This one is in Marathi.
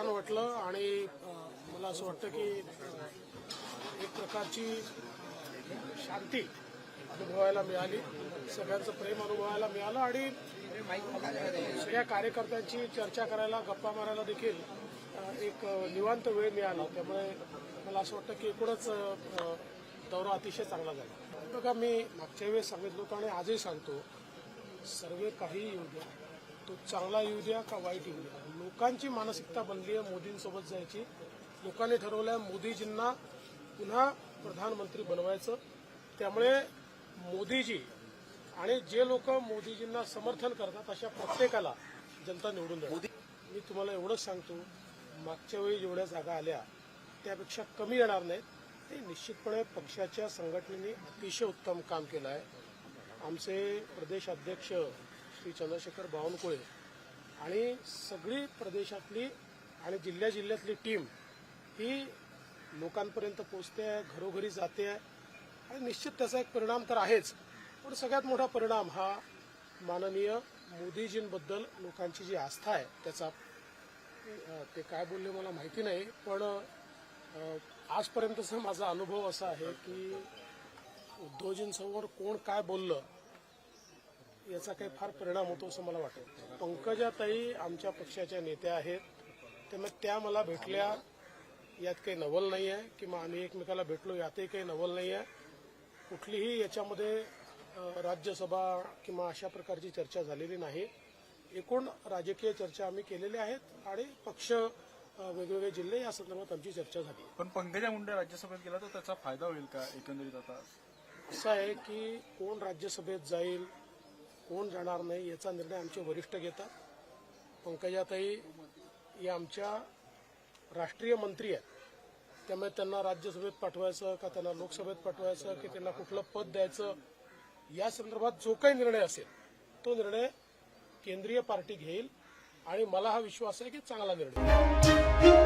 छान वाटलं आणि मला असं वाटतं की एक प्रकारची शांती अनुभवायला मिळाली. सगळ्यांचं प्रेम अनुभवायला मिळालं आणि सगळ्या कार्यकर्त्यांची चर्चा करायला गप्पा मारायला देखील एक निवांत वेळ मिळाला. त्यामुळे मला असं वाटतं की एकूणच दौरा अतिशय चांगला झाला. बघा मी मागच्या वेळेस सांगितलं होतं आणि आजही सांगतो सर्व काही येऊ द्या तो चांगला येऊ द्या का वाईट येऊ द्या? लोकांची मानसिकता बनली आहे मोदींसोबत जायची. लोकांनी ठरवलं आहे मोदीजींना पुन्हा प्रधानमंत्री बनवायचं. त्यामुळे मोदीजी आणि जे लोक मोदीजींना समर्थन करतात अशा प्रत्येकाला जनता निवडून द्या मी तुम्हाला एवढंच सांगतो मागच्या वेळी जेवढ्या जागा आल्या त्यापेक्षा कमी येणार नाहीत. ते निश्चितपणे पक्षाच्या संघटनेने अतिशय उत्तम काम केलं आहे. आमचे प्रदेश अध्यक्ष श्री चंद्रशेखर बावनकुळे आणि सगळी प्रदेशातली आणि जिल्ह्या जिल्ह्यातली टीम ही लोकांपर्यंत पोचते आहे घरोघरी जाते. आहे आणि निश्चित त्याचा एक परिणाम तर आहेच. पण सगळ्यात मोठा परिणाम हा माननीय मोदीजींबद्दल लोकांची जी आस्था आहे त्याचा ते काय बोलले मला माहिती नाही पण आजपर्यंतचा माझा अनुभव असा आहे की उद्धवजींसमोर कोण काय बोललं याचा काही फार परिणाम होतो असं मला वाटतं. पंकजाताई आमच्या पक्षाच्या नेत्या आहेत. त्यामुळे त्या मला भेटल्या. यात काही नवल नाही आहे किंवा आम्ही एकमेकाला भेटलो यातही काही नवल नाही आहे कुठलीही याच्यामध्ये राज्यसभा किंवा अशा प्रकारची चर्चा झालेली नाही. एकूण राजकीय चर्चा आम्ही केलेल्या आहेत आणि पक्ष वेगवेगळे जिल्हे या संदर्भात आमची चर्चा झाली. पण पंकजा मुंडे राज्यसभेत गेला तर त्याचा फायदा होईल का एकंदरीत आता? असं आहे की कोण राज्यसभेत जाईल कोण जाणार नाही याचा निर्णय आमचे वरिष्ठ घेतात. पंकजाताई या आमच्या राष्ट्रीय मंत्री आहेत. त्यामुळे त्यांना राज्यसभेत पाठवायचं का त्यांना लोकसभेत पाठवायचं की त्यांना कुठलं पद द्यायचं या संदर्भात जो काही निर्णय असेल तो निर्णय केंद्रीय पार्टी घेईल आणि मला हा विश्वास आहे की चांगला निर्णय.